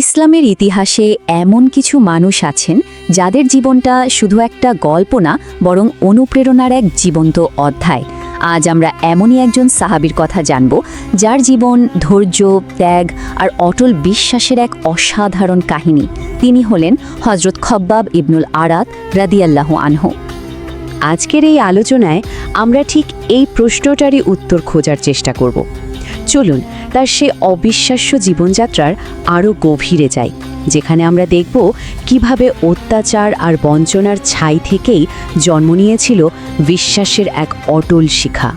ইসলামের ইতিহাসে এমন কিছু মানুষ আছেন যাদের জীবনটা শুধু একটা গল্প না, বরং অনুপ্রেরণার এক জীবন্ত অধ্যায়। আজ আমরা এমনই একজন সাহাবীর কথা জানব, যার জীবন ধৈর্য, ত্যাগ আর অটল বিশ্বাসের এক অসাধারণ কাহিনী। তিনি হলেন হজরত খব্বাব ইবনুল আরাত রাদিয়াল্লাহ আনহু। আজকের এই আলোচনায় আমরা ঠিক এই প্রশ্নটারই উত্তর খোঁজার চেষ্টা করব। চলুন, তার সে অবিশ্বাস্য জীবনযাত্রার আরও গভীরে যাই, যেখানে আমরা দেখব কীভাবে অত্যাচার আর বঞ্চনার ছাই থেকেই জন্ম নিয়েছিল বিশ্বাসের এক অটল শিখা।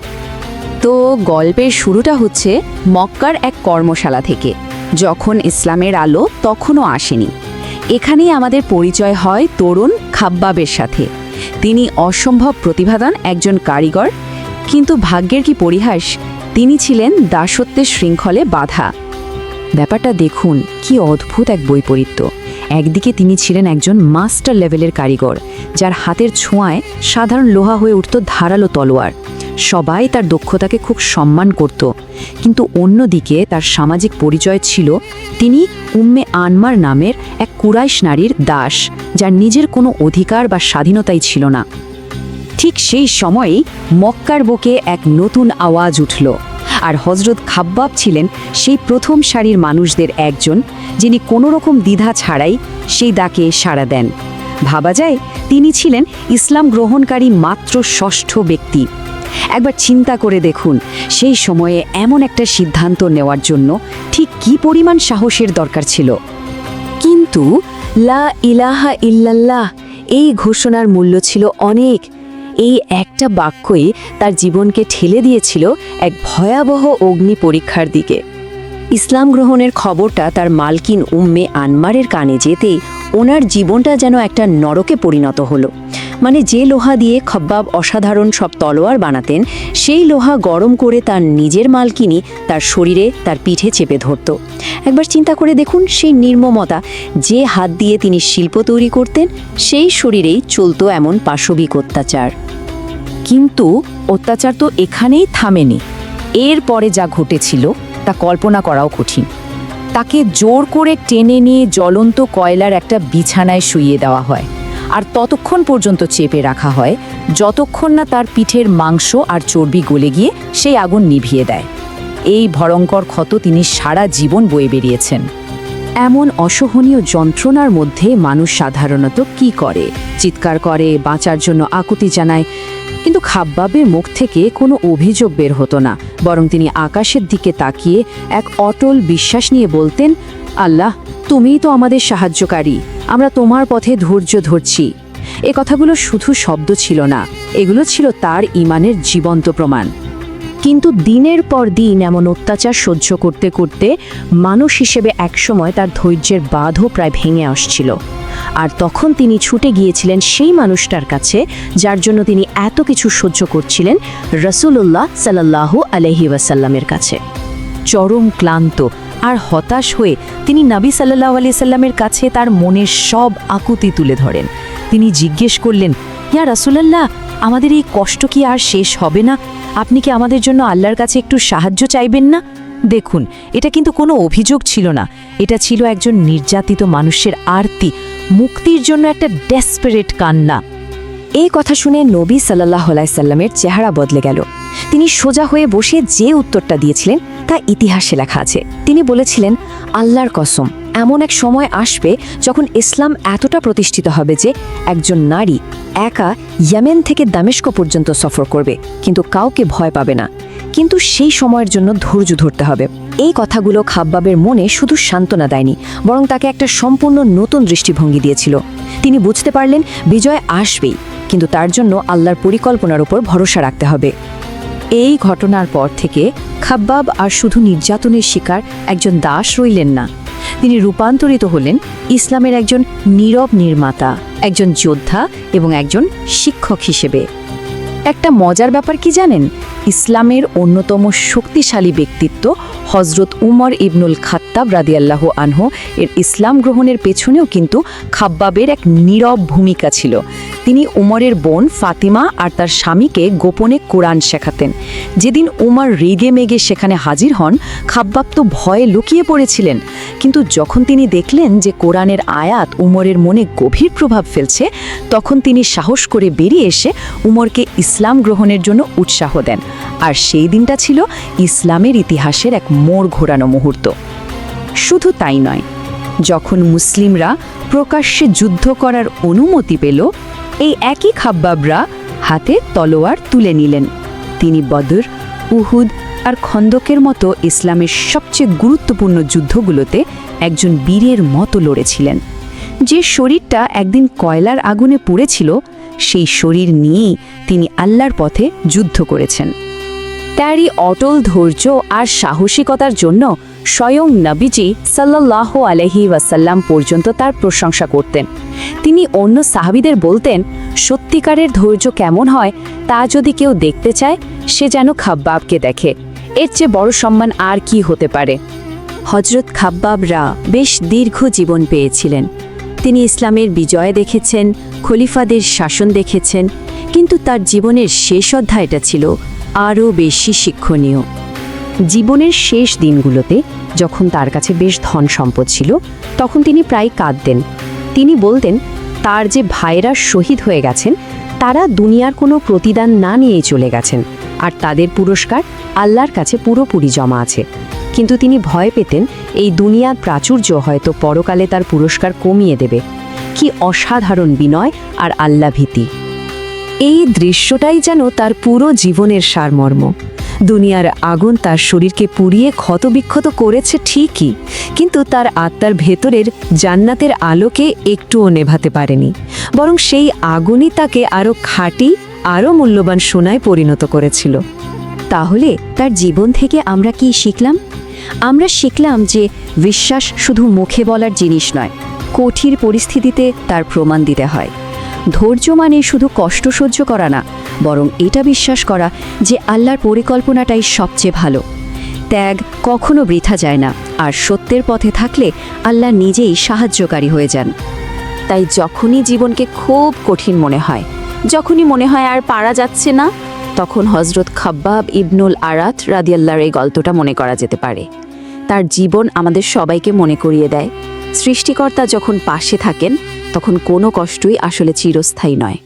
তো গল্পের শুরুটা হচ্ছে মক্কার এক কর্মশালা থেকে, যখন ইসলামের আলো তখনও আসেনি। এখানেই আমাদের পরিচয় হয় তরুণ খাব্বাবের সাথে। তিনি অসম্ভব প্রতিভাদান একজন কারিগর, কিন্তু ভাগ্যের কি পরিহাস তিনি ছিলেন দাসত্বের শৃঙ্খলে বাধা। ব্যাপারটা দেখুন, কি অদ্ভুত এক বৈপরীত্য। একদিকে তিনি ছিলেন একজন মাস্টার লেভেলের কারিগর, যার হাতের ছোঁয়ায় সাধারণ লোহা হয়ে উঠত ধারালো তলোয়ার। সবাই তার দক্ষতাকে খুব সম্মান করত, কিন্তু অন্যদিকে তার সামাজিক পরিচয় ছিল, তিনি উম্মে আনমার নামের এক কুরাইশ নারীর দাস, যার নিজের কোনো অধিকার বা স্বাধীনতাই ছিল না। ঠিক সেই সময়েই মক্কার বুকে এক নতুন আওয়াজ উঠল। আর হজরত খাব্বাব ছিলেন সেই প্রথম সারির মানুষদের একজন, যিনি কোনো রকম দ্বিধা ছাড়াই সেই ডাকে সাড়া দেন। ভাবা যায় তিনি ছিলেন ইসলাম গ্রহণকারী মাত্র ষষ্ঠ ব্যক্তি। একবার চিন্তা করে দেখুন, সেই সময়ে এমন একটা সিদ্ধান্ত নেওয়ার জন্য ঠিক কী পরিমাণ সাহসের দরকার ছিল। কিন্তু লা ইলাহা ইল্লাল্লাহ, এই ঘোষণার মূল্য ছিল অনেক। এই একটা বাক্যই তার জীবনকে ঠেলে দিয়েছিল এক ভয়াবহ অগ্নি পরীক্ষার দিকে। ইসলাম গ্রহণের খবরটা তার মালকিন উম্মে আনমারের কানে যেতেই ওনার জীবনটা যেন একটা নরকে পরিণত হলো। মানে যে লোহা দিয়ে খব্বাব অসাধারণ সব তলোয়ার বানাতেন, সেই লোহা গরম করে তার নিজের মালকিনি তার শরীরে তার পিঠে চেপে ধরত। একবার চিন্তা করে দেখুন সেই নির্মমতা, যে হাত দিয়ে তিনি শিল্প তৈরি করতেন, সেই শরীরেই চলতো এমন পাশবিক অত্যাচার। কিন্তু অত্যাচার তো এখানেই থামেনি। এর পরে যা ঘটেছিল, তা কল্পনা করাও কঠিন। তাকে জোর করে টেনে নিয়ে জ্বলন্ত কয়লার একটা বিছানায় শুইয়ে দেওয়া হয়। আর ততক্ষণ পর্যন্ত চেপে রাখা হয়। যতক্ষণ না তার পিঠের মাংস আর চর্বি গলে গিয়ে সেই আগুন নিভিয়ে দেয়। এই ভয়ঙ্কর ক্ষত তিনি সারা জীবন বয়ে বেরিয়েছেন। এমন অসহনীয় যন্ত্রণার মধ্যে মানুষ সাধারণত কি করে? চিৎকার করে, বাঁচার জন্য আকুতি জানায়। কিন্তু খাব্বাবের মুখ থেকে কোনো অভিযোগ বের হতো না, বরং তিনি আকাশের দিকে তাকিয়ে এক অটল বিশ্বাস নিয়ে বলতেন আল্লাহ, তুমিই তো আমাদের সাহায্যকারী। আমরা তোমার পথে ধৈর্য ধরছি। এ কথাগুলো শুধু শব্দ ছিল না, এগুলো ছিল তার ইমানের জীবন্ত প্রমাণ। কিন্তু দিনের পর দিন এমন অত্যাচার সহ্য করতে করতে মানুষ হিসেবে একসময় তার ধৈর্যের বাঁধও প্রায় ভেঙে আসছিল। আর তখন তিনি ছুটে গিয়েছিলেন সেই মানুষটার কাছে, যার জন্য তিনি এত কিছু সহ্য করছিলেন রসুল্লাহ সাল্লাহ আলহি ওয়াসাল্লামের কাছে। চরম ক্লান্ত আর হতাশ হয়ে তিনি নবী সাল্লাহ আলি সাল্লামের কাছে তার মনের সব আকুতি তুলে ধরেন। তিনি জিজ্ঞেস করলেন, ইয়া রাসুলাল্লাহ, আমাদের এই কষ্ট কি আর শেষ হবে না? আপনি কি আমাদের জন্য আল্লাহর কাছে একটু সাহায্য চাইবেন না? দেখুন, এটা কিন্তু কোনো অভিযোগ ছিল না। এটা ছিল একজন নির্যাতিত মানুষের আরতি, মুক্তির জন্য একটা ডেসপারেট কান্না। এই কথা শুনে নবী সাল্লাহ আলাইসাল্লামের চেহারা বদলে গেল। তিনি সোজা হয়ে বসে যে উত্তরটা দিয়েছিলেন তা ইতিহাসে লেখা আছে। তিনি বলেছিলেন, আল্লাহর কসম, এমন এক সময় আসবে যখন ইসলাম এতটা প্রতিষ্ঠিত হবে যে একজন নারী একা ইয়ামেন থেকে দামেস্ক পর্যন্ত সফর করবে, কিন্তু কাউকে ভয় পাবে না। কিন্তু সেই সময়ের জন্য ধৈর্য ধরতে হবে। এই কথাগুলো খাব্বাবের মনে শুধু সান্ত্বনা দেয়নি, বরং তাকে একটা সম্পূর্ণ নতুন দৃষ্টিভঙ্গি দিয়েছিল। তিনি বুঝতে পারলেন, বিজয় আসবেই, কিন্তু তার জন্য আল্লাহর পরিকল্পনার উপর ভরসা রাখতে হবে। এই ঘটনার পর থেকে খাব্বাব আর শুধু নির্যাতনের শিকার একজন দাস রইলেন না। তিনি রূপান্তরিত হলেন ইসলামের একজন নীরব নির্মাতা, একজন যোদ্ধা এবং একজন শিক্ষক হিসেবে। একটা মজার ব্যাপার কি জানেন? ইসলামের অন্যতম শক্তিশালী ব্যক্তিত্ব হজরত উমর ইবনুল খাত্তাব। খাত্তাব রাদিয়াল্লাহ আনহু এর ইসলাম গ্রহণের পেছনেও কিন্তু খাব্বাবের এক নীরব ভূমিকা ছিল। তিনি উমরের বোন ফাতিমা আর তার স্বামীকে গোপনে কোরআন শেখাতেন। যেদিন উমর রেগে মেগে সেখানে হাজির হন, খাব্বাব তো ভয়ে লুকিয়ে পড়েছিলেন। কিন্তু যখন তিনি দেখলেন যে কোরআনের আয়াত উমরের মনে গভীর প্রভাব ফেলছে, তখন তিনি সাহস করে বেরিয়ে এসে উমরকে ইসলাম গ্রহণের জন্য উৎসাহ দেন। আর সেই দিনটা ছিল ইসলামের ইতিহাসের এক মোড় ঘোরানো মুহূর্ত। শুধু তাই নয়, যখন মুসলিমরা প্রকাশ্যে যুদ্ধ করার অনুমতি পেল, এই একই খাব্বাবরা হাতে তলোয়ার তুলে নিলেন। তিনি বদর, উহুদ আর খন্দকের মতো ইসলামের সবচেয়ে গুরুত্বপূর্ণ যুদ্ধগুলোতে একজন বীরের মতো লড়েছিলেন। যে শরীরটা একদিন কয়লার আগুনে পুড়েছিল, সেই শরীর নিয়েই তিনি আল্লাহর পথে যুদ্ধ করেছেন। তারই অটল ধৈর্য আর সাহসিকতার জন্য স্বয়ং নবীজি সাল্লাহ আলহি ওয়াসাল্লাম পর্যন্ত তার প্রশংসা করতেন। তিনি অন্য সাহাবিদের বলতেন, সত্যিকারের ধৈর্য কেমন হয় তা যদি কেউ দেখতে চায়, সে যেন খাব্বাবকে দেখে। এর চেয়ে বড় সম্মান আর কি হতে পারে? হজরত খাব্বাবরা বেশ দীর্ঘ জীবন পেয়েছিলেন। তিনি ইসলামের বিজয় দেখেছেন, খলিফাদের শাসন দেখেছেন, কিন্তু তার জীবনের শেষ অধ্যায়টা ছিল আরও বেশি শিক্ষণীয়। জীবনের শেষ দিনগুলোতে যখন তার কাছে বেশ ধন সম্পদ ছিল, তখন তিনি প্রায় কাঁদতেন। তিনি বলতেন, তার যে ভাইরা শহীদ হয়ে গেছেন, তারা দুনিয়ার কোনো প্রতিদান না নিয়েই চলে গেছেন। আর তাদের পুরস্কার আল্লাহর কাছে পুরোপুরি জমা আছে। কিন্তু তিনি ভয় পেতেন, এই দুনিয়ার প্রাচুর্য হয়তো পরকালে তার পুরস্কার কমিয়ে দেবে। কি অসাধারণ বিনয় আর আল্লাভীতি! এই দৃশ্যটাই যেন তার পুরো জীবনের সারমর্ম। দুনিয়ার আগুন তার শরীরকে পুড়িয়ে ক্ষতবিক্ষত করেছে ঠিকই, কিন্তু তার আত্মার ভেতরের জান্নাতের আলোকে একটুও নেভাতে পারেনি, বরং সেই আগুনই তাকে আরও খাঁটি, আরও মূল্যবান সোনায় পরিণত করেছিল। তাহলে তার জীবন থেকে আমরা কি শিখলাম? আমরা শিখলাম যে বিশ্বাস শুধু মুখে বলার জিনিস নয়, কঠিন পরিস্থিতিতে তার প্রমাণ দিতে হয়। ধৈর্য মানে শুধু কষ্ট সহ্য করা না বরং এটা বিশ্বাস করা যে আল্লাহর পরিকল্পনাটাই সবচেয়ে ভালো। ত্যাগ কখনো বৃথা যায় না, আর সত্যের পথে থাকলে আল্লাহ নিজেই সাহায্যকারী হয়ে যান। তাই যখনই জীবনকে খুব কঠিন মনে হয়, যখনই মনে হয় আর পারা যাচ্ছে না, তখন হজরত খাব্বাব ইবনুল আরাত রাদিয়াল্লার এই গল্পটা মনে করা যেতে পারে। তার জীবন আমাদের সবাইকে মনে করিয়ে দেয়। সৃষ্টিকর্তা যখন পাশে থাকেন, তখন কোনো কষ্টই আসলে চিরস্থায়ী নয়।